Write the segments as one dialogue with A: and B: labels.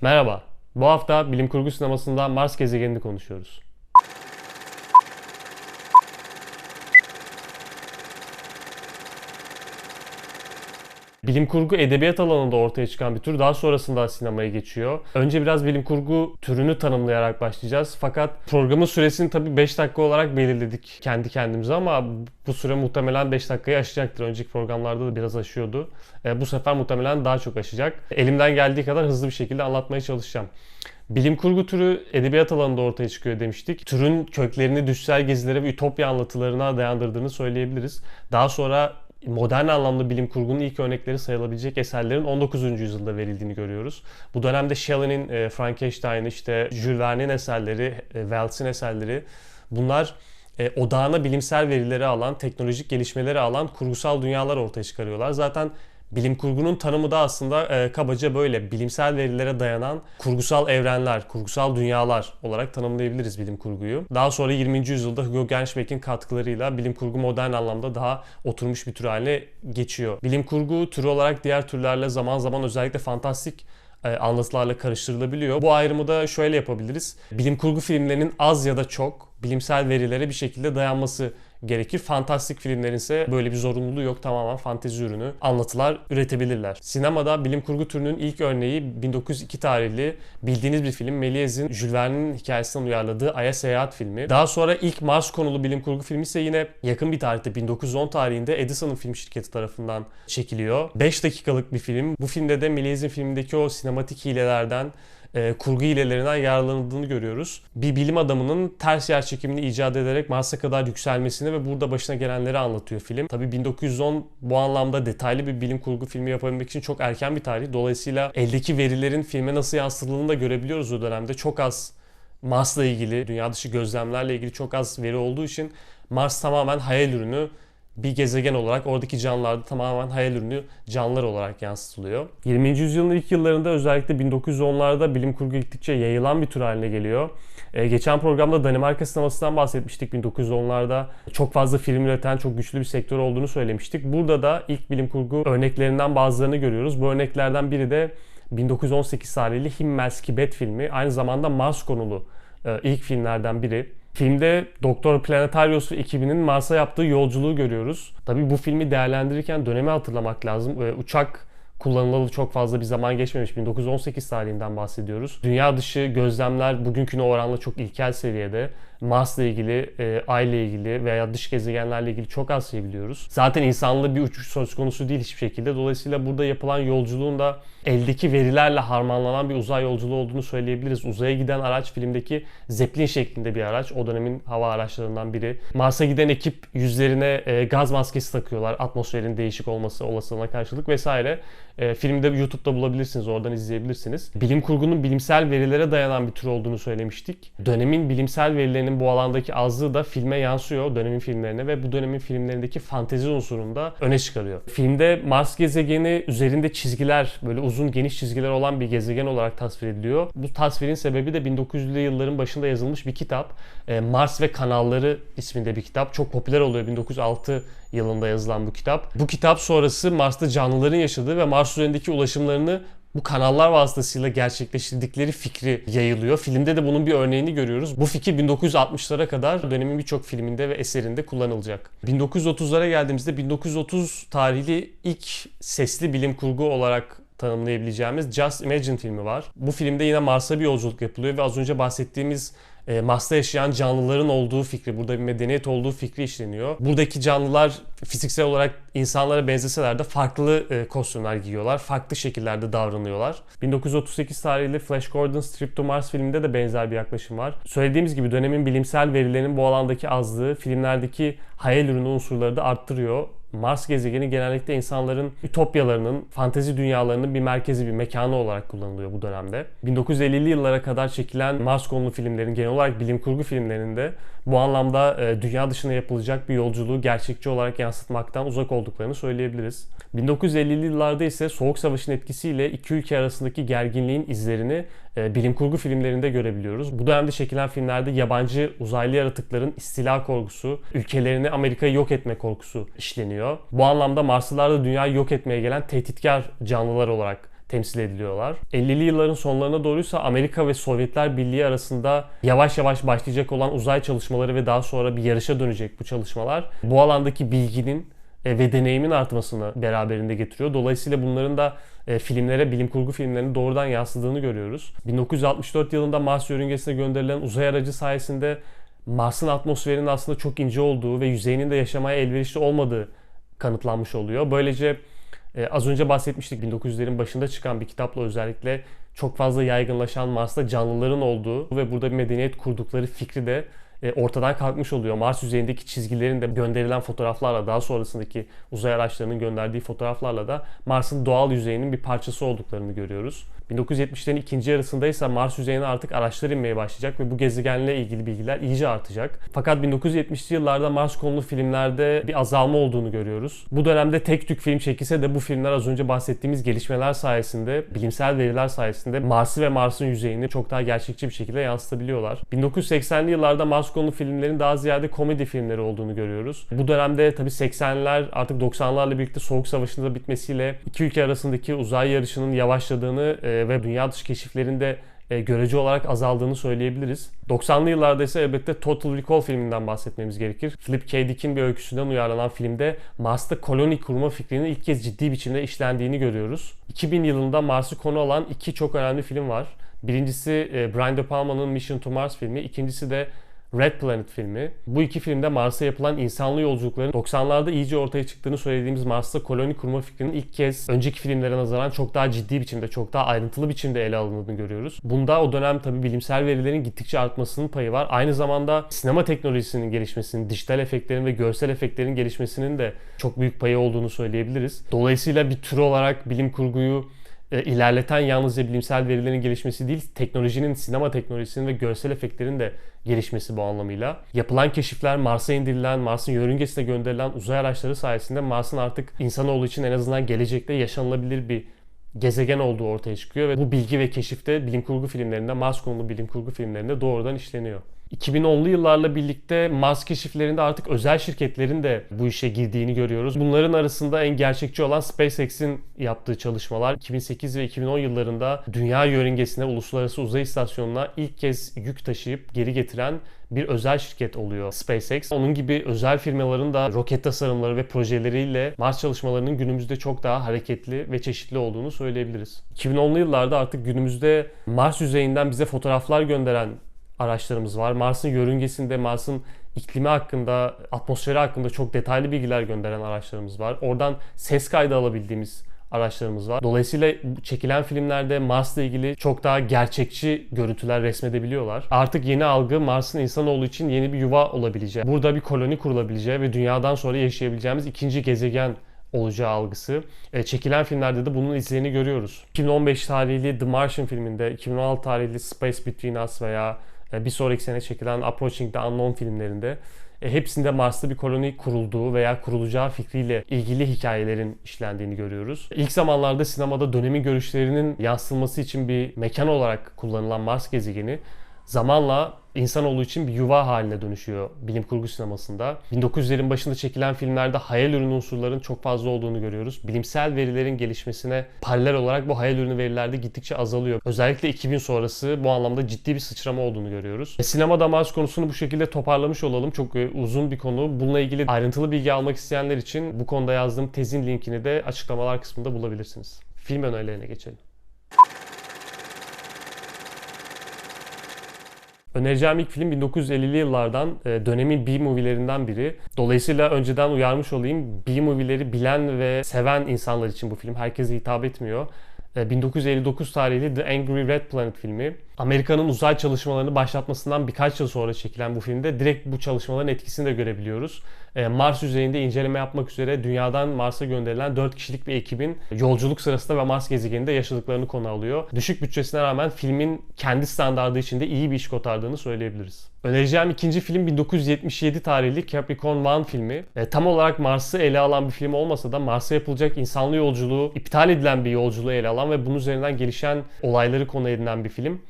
A: Merhaba. Bu hafta bilim kurgu sinemasında Mars gezegenini konuşuyoruz. Bilim kurgu edebiyat alanında ortaya çıkan bir tür daha sonrasında sinemaya geçiyor. Önce biraz bilim kurgu türünü tanımlayarak başlayacağız. Fakat programın süresini tabii 5 dakika olarak belirledik kendi kendimize ama bu süre muhtemelen 5 dakikayı aşacaktır. Önceki programlarda da biraz aşıyordu. E, bu sefer muhtemelen daha çok aşacak. Elimden geldiği kadar hızlı bir şekilde anlatmaya çalışacağım. Bilim kurgu türü edebiyat alanında ortaya çıkıyor demiştik. Türün köklerini düşsel gezilere ve ütopya anlatılarına dayandırdığını söyleyebiliriz. Daha sonra modern anlamda bilim kurgunun ilk örnekleri sayılabilecek eserlerin 19. yüzyılda verildiğini görüyoruz. Bu dönemde Shelley'nin e, Frankenstein, işte Jules Verne'in eserleri, e, Wells'in eserleri bunlar e, odağına bilimsel verileri alan, teknolojik gelişmeleri alan kurgusal dünyalar ortaya çıkarıyorlar. Zaten Bilim kurgunun tanımı da aslında e, kabaca böyle bilimsel verilere dayanan kurgusal evrenler, kurgusal dünyalar olarak tanımlayabiliriz bilim kurguyu. Daha sonra 20. yüzyılda Hugo Gernsback'in katkılarıyla bilim kurgu modern anlamda daha oturmuş bir tür haline geçiyor. Bilim kurgu türü olarak diğer türlerle zaman zaman özellikle fantastik e, anlatılarla karıştırılabiliyor. Bu ayrımı da şöyle yapabiliriz. Bilim kurgu filmlerinin az ya da çok bilimsel verilere bir şekilde dayanması gerekir. Fantastik filmlerin ise böyle bir zorunluluğu yok. Tamamen fantezi ürünü anlatılar üretebilirler. Sinemada bilim kurgu türünün ilk örneği 1902 tarihli bildiğiniz bir film Méliès'in Jules Verne'in hikayesinden uyarladığı Ay'a Seyahat filmi. Daha sonra ilk Mars konulu bilim kurgu filmi ise yine yakın bir tarihte 1910 tarihinde Edison'ın film şirketi tarafından çekiliyor. 5 dakikalık bir film. Bu filmde de Méliès'in filmindeki o sinematik hilelerden e, kurgu hilelerinden yararlanıldığını görüyoruz. Bir bilim adamının ters yer çekimini icat ederek Mars'a kadar yükselmesini ve burada başına gelenleri anlatıyor film. Tabi 1910 bu anlamda detaylı bir bilim kurgu filmi yapabilmek için çok erken bir tarih. Dolayısıyla eldeki verilerin filme nasıl yansıtıldığını da görebiliyoruz o dönemde. Çok az Mars'la ilgili, dünya dışı gözlemlerle ilgili çok az veri olduğu için Mars tamamen hayal ürünü bir gezegen olarak oradaki canlılar da tamamen hayal ürünü canlılar olarak yansıtılıyor. 20. yüzyılın ilk yıllarında özellikle 1910'larda bilim kurgu gittikçe yayılan bir tür haline geliyor. Ee, geçen programda Danimarka sinemasından bahsetmiştik 1910'larda. Çok fazla film üreten çok güçlü bir sektör olduğunu söylemiştik. Burada da ilk bilim kurgu örneklerinden bazılarını görüyoruz. Bu örneklerden biri de 1918 tarihli Himmels Kibet filmi. Aynı zamanda Mars konulu e, ilk filmlerden biri. Filmde Doktor Planetarius ve ekibinin Mars'a yaptığı yolculuğu görüyoruz. Tabii bu filmi değerlendirirken dönemi hatırlamak lazım. Uçak kullanılalı çok fazla bir zaman geçmemiş. 1918 tarihinden bahsediyoruz. Dünya dışı gözlemler bugünküne oranla çok ilkel seviyede. Mars'la ilgili, e, Ay ile ilgili veya dış gezegenlerle ilgili çok az şey biliyoruz. Zaten insanlı bir uçuş söz konusu değil hiçbir şekilde. Dolayısıyla burada yapılan yolculuğun da eldeki verilerle harmanlanan bir uzay yolculuğu olduğunu söyleyebiliriz. Uzaya giden araç filmdeki Zeppelin şeklinde bir araç. O dönemin hava araçlarından biri. Mars'a giden ekip yüzlerine e, gaz maskesi takıyorlar. Atmosferin değişik olması olasılığına karşılık vesaire. E, filmde YouTube'da bulabilirsiniz. Oradan izleyebilirsiniz. Bilim kurgunun bilimsel verilere dayanan bir tür olduğunu söylemiştik. Dönemin bilimsel verilerini filmlerinin bu alandaki azlığı da filme yansıyor dönemin filmlerine ve bu dönemin filmlerindeki fantezi unsurunu da öne çıkarıyor. Filmde Mars gezegeni üzerinde çizgiler, böyle uzun geniş çizgiler olan bir gezegen olarak tasvir ediliyor. Bu tasvirin sebebi de 1900'lü yılların başında yazılmış bir kitap. E, Mars ve Kanalları isminde bir kitap. Çok popüler oluyor 1906 yılında yazılan bu kitap. Bu kitap sonrası Mars'ta canlıların yaşadığı ve Mars üzerindeki ulaşımlarını bu kanallar vasıtasıyla gerçekleştirdikleri fikri yayılıyor. Filmde de bunun bir örneğini görüyoruz. Bu fikir 1960'lara kadar dönemin birçok filminde ve eserinde kullanılacak. 1930'lara geldiğimizde 1930 tarihli ilk sesli bilim kurgu olarak tanımlayabileceğimiz Just Imagine filmi var. Bu filmde yine Mars'a bir yolculuk yapılıyor ve az önce bahsettiğimiz e, Mars'ta yaşayan canlıların olduğu fikri, burada bir medeniyet olduğu fikri işleniyor. Buradaki canlılar fiziksel olarak insanlara benzeseler de farklı e, kostümler giyiyorlar, farklı şekillerde davranıyorlar. 1938 tarihli Flash Gordon's Trip to Mars filminde de benzer bir yaklaşım var. Söylediğimiz gibi dönemin bilimsel verilerinin bu alandaki azlığı filmlerdeki hayal ürünü unsurları da arttırıyor. Mars gezegeni genellikle insanların ütopyalarının, fantezi dünyalarının bir merkezi, bir mekanı olarak kullanılıyor bu dönemde. 1950'li yıllara kadar çekilen Mars konulu filmlerin, genel olarak bilim kurgu filmlerinde bu anlamda e, dünya dışına yapılacak bir yolculuğu gerçekçi olarak yansıtmaktan uzak olduklarını söyleyebiliriz. 1950'li yıllarda ise Soğuk Savaş'ın etkisiyle iki ülke arasındaki gerginliğin izlerini bilim kurgu filmlerinde görebiliyoruz. Bu dönemde çekilen filmlerde yabancı uzaylı yaratıkların istila korkusu, ülkelerini Amerika'yı yok etme korkusu işleniyor. Bu anlamda Marslılar da dünyayı yok etmeye gelen tehditkar canlılar olarak temsil ediliyorlar. 50'li yılların sonlarına doğruysa Amerika ve Sovyetler Birliği arasında yavaş yavaş başlayacak olan uzay çalışmaları ve daha sonra bir yarışa dönecek bu çalışmalar bu alandaki bilginin e, ve deneyimin artmasını beraberinde getiriyor. Dolayısıyla bunların da e, filmlere, bilim kurgu filmlerine doğrudan yansıdığını görüyoruz. 1964 yılında Mars yörüngesine gönderilen uzay aracı sayesinde Mars'ın atmosferinin aslında çok ince olduğu ve yüzeyinin de yaşamaya elverişli olmadığı kanıtlanmış oluyor. Böylece e, az önce bahsetmiştik 1900'lerin başında çıkan bir kitapla özellikle çok fazla yaygınlaşan Mars'ta canlıların olduğu ve burada bir medeniyet kurdukları fikri de ortadan kalkmış oluyor. Mars yüzeyindeki çizgilerin de gönderilen fotoğraflarla daha sonrasındaki uzay araçlarının gönderdiği fotoğraflarla da Mars'ın doğal yüzeyinin bir parçası olduklarını görüyoruz. 1970'lerin ikinci yarısında ise Mars yüzeyine artık araçlar inmeye başlayacak ve bu gezegenle ilgili bilgiler iyice artacak. Fakat 1970'li yıllarda Mars konulu filmlerde bir azalma olduğunu görüyoruz. Bu dönemde tek tük film çekilse de bu filmler az önce bahsettiğimiz gelişmeler sayesinde, bilimsel veriler sayesinde Mars'ı ve Mars'ın yüzeyini çok daha gerçekçi bir şekilde yansıtabiliyorlar. 1980'li yıllarda Mars konulu filmlerin daha ziyade komedi filmleri olduğunu görüyoruz. Bu dönemde tabii 80'ler artık 90'larla birlikte Soğuk Savaşı'nın da bitmesiyle iki ülke arasındaki uzay yarışının yavaşladığını e, ve dünya dışı keşiflerinde e, görece olarak azaldığını söyleyebiliriz. 90'lı yıllarda ise elbette Total Recall filminden bahsetmemiz gerekir. Philip K. Dick'in bir öyküsünden uyarlanan filmde Mars'ta koloni kurma fikrinin ilk kez ciddi biçimde işlendiğini görüyoruz. 2000 yılında Mars'ı konu alan iki çok önemli film var. Birincisi e, Brian De Palma'nın Mission to Mars filmi, ikincisi de Red Planet filmi. Bu iki filmde Mars'a yapılan insanlı yolculukların 90'larda iyice ortaya çıktığını söylediğimiz Mars'ta koloni kurma fikrinin ilk kez önceki filmlere nazaran çok daha ciddi biçimde, çok daha ayrıntılı biçimde ele alındığını görüyoruz. Bunda o dönem tabi bilimsel verilerin gittikçe artmasının payı var. Aynı zamanda sinema teknolojisinin gelişmesinin, dijital efektlerin ve görsel efektlerin gelişmesinin de çok büyük payı olduğunu söyleyebiliriz. Dolayısıyla bir tür olarak bilim kurguyu e, ilerleten yalnızca bilimsel verilerin gelişmesi değil, teknolojinin, sinema teknolojisinin ve görsel efektlerin de gelişmesi bu anlamıyla. Yapılan keşifler, Mars'a indirilen, Mars'ın yörüngesine gönderilen uzay araçları sayesinde Mars'ın artık insanoğlu için en azından gelecekte yaşanılabilir bir gezegen olduğu ortaya çıkıyor ve bu bilgi ve keşifte bilim kurgu filmlerinde, Mars konulu bilim kurgu filmlerinde doğrudan işleniyor. 2010'lu yıllarla birlikte Mars keşiflerinde artık özel şirketlerin de bu işe girdiğini görüyoruz. Bunların arasında en gerçekçi olan SpaceX'in yaptığı çalışmalar 2008 ve 2010 yıllarında dünya yörüngesine, uluslararası uzay istasyonuna ilk kez yük taşıyıp geri getiren bir özel şirket oluyor SpaceX. Onun gibi özel firmaların da roket tasarımları ve projeleriyle Mars çalışmalarının günümüzde çok daha hareketli ve çeşitli olduğunu söyleyebiliriz. 2010'lu yıllarda artık günümüzde Mars yüzeyinden bize fotoğraflar gönderen araçlarımız var. Mars'ın yörüngesinde, Mars'ın iklimi hakkında, atmosferi hakkında çok detaylı bilgiler gönderen araçlarımız var. Oradan ses kaydı alabildiğimiz araçlarımız var. Dolayısıyla çekilen filmlerde Mars'la ilgili çok daha gerçekçi görüntüler resmedebiliyorlar. Artık yeni algı Mars'ın insanoğlu için yeni bir yuva olabileceği, burada bir koloni kurulabileceği ve dünyadan sonra yaşayabileceğimiz ikinci gezegen olacağı algısı. E, çekilen filmlerde de bunun izlerini görüyoruz. 2015 tarihli The Martian filminde, 2016 tarihli Space Between Us veya bir sonraki sene çekilen Approaching the Unknown filmlerinde e, hepsinde Mars'ta bir koloni kurulduğu veya kurulacağı fikriyle ilgili hikayelerin işlendiğini görüyoruz. İlk zamanlarda sinemada dönemin görüşlerinin yansıtılması için bir mekan olarak kullanılan Mars gezegeni zamanla insanoğlu için bir yuva haline dönüşüyor bilim kurgu sinemasında. 1900'lerin başında çekilen filmlerde hayal ürünü unsurların çok fazla olduğunu görüyoruz. Bilimsel verilerin gelişmesine paralel olarak bu hayal ürünü verilerde gittikçe azalıyor. Özellikle 2000 sonrası bu anlamda ciddi bir sıçrama olduğunu görüyoruz. E, sinema damaz konusunu bu şekilde toparlamış olalım. Çok e, uzun bir konu. Bununla ilgili ayrıntılı bilgi almak isteyenler için bu konuda yazdığım tezin linkini de açıklamalar kısmında bulabilirsiniz. Film önerilerine geçelim. Önereceğim ilk film 1950'li yıllardan e, dönemin B-movie'lerinden biri. Dolayısıyla önceden uyarmış olayım. B-movie'leri bilen ve seven insanlar için bu film. Herkese hitap etmiyor. 1959 e, tarihli The Angry Red Planet filmi. Amerika'nın uzay çalışmalarını başlatmasından birkaç yıl sonra çekilen bu filmde direkt bu çalışmaların etkisini de görebiliyoruz. E, Mars yüzeyinde inceleme yapmak üzere dünyadan Mars'a gönderilen 4 kişilik bir ekibin yolculuk sırasında ve Mars gezegeninde yaşadıklarını konu alıyor. Düşük bütçesine rağmen filmin kendi standardı içinde iyi bir iş kotardığını söyleyebiliriz. Önereceğim ikinci film 1977 tarihli Capricorn One filmi. E, tam olarak Mars'ı ele alan bir film olmasa da Mars'a yapılacak insanlı yolculuğu, iptal edilen bir yolculuğu ele alan ve bunun üzerinden gelişen olayları konu edinen bir film.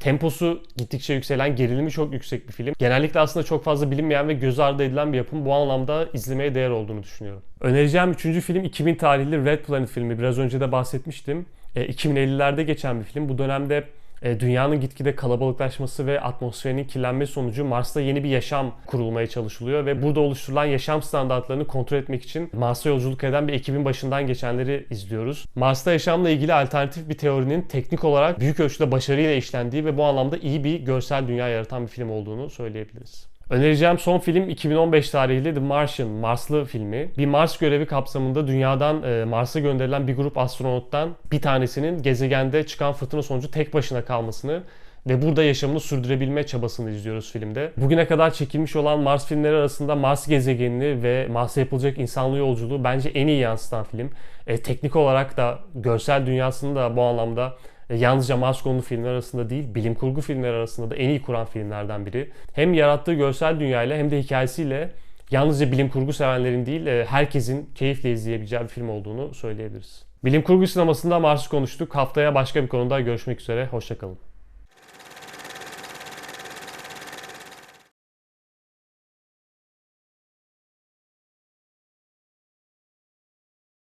A: Temposu gittikçe yükselen, gerilimi çok yüksek bir film. Genellikle aslında çok fazla bilinmeyen ve göz ardı edilen bir yapım. Bu anlamda izlemeye değer olduğunu düşünüyorum. Önereceğim üçüncü film 2000 tarihli Red Planet filmi. Biraz önce de bahsetmiştim. E, 2050'lerde geçen bir film. Bu dönemde dünyanın gitgide kalabalıklaşması ve atmosferinin kirlenmesi sonucu Mars'ta yeni bir yaşam kurulmaya çalışılıyor ve burada oluşturulan yaşam standartlarını kontrol etmek için Mars'a yolculuk eden bir ekibin başından geçenleri izliyoruz. Mars'ta yaşamla ilgili alternatif bir teorinin teknik olarak büyük ölçüde başarıyla işlendiği ve bu anlamda iyi bir görsel dünya yaratan bir film olduğunu söyleyebiliriz. Önereceğim son film 2015 tarihli The Martian, Marslı filmi. Bir Mars görevi kapsamında dünyadan e, Mars'a gönderilen bir grup astronottan bir tanesinin gezegende çıkan fırtına sonucu tek başına kalmasını ve burada yaşamını sürdürebilme çabasını izliyoruz filmde. Bugüne kadar çekilmiş olan Mars filmleri arasında Mars gezegenini ve Mars'a yapılacak insanlı yolculuğu bence en iyi yansıtan film. E, teknik olarak da görsel dünyasını da bu anlamda yalnızca Mars konulu filmler arasında değil, bilim kurgu filmler arasında da en iyi kuran filmlerden biri. Hem yarattığı görsel dünyayla hem de hikayesiyle yalnızca bilim kurgu sevenlerin değil, e, herkesin keyifle izleyebileceği bir film olduğunu söyleyebiliriz. Bilim kurgu sinemasında Mars'ı konuştuk. Haftaya başka bir konuda görüşmek üzere. Hoşçakalın.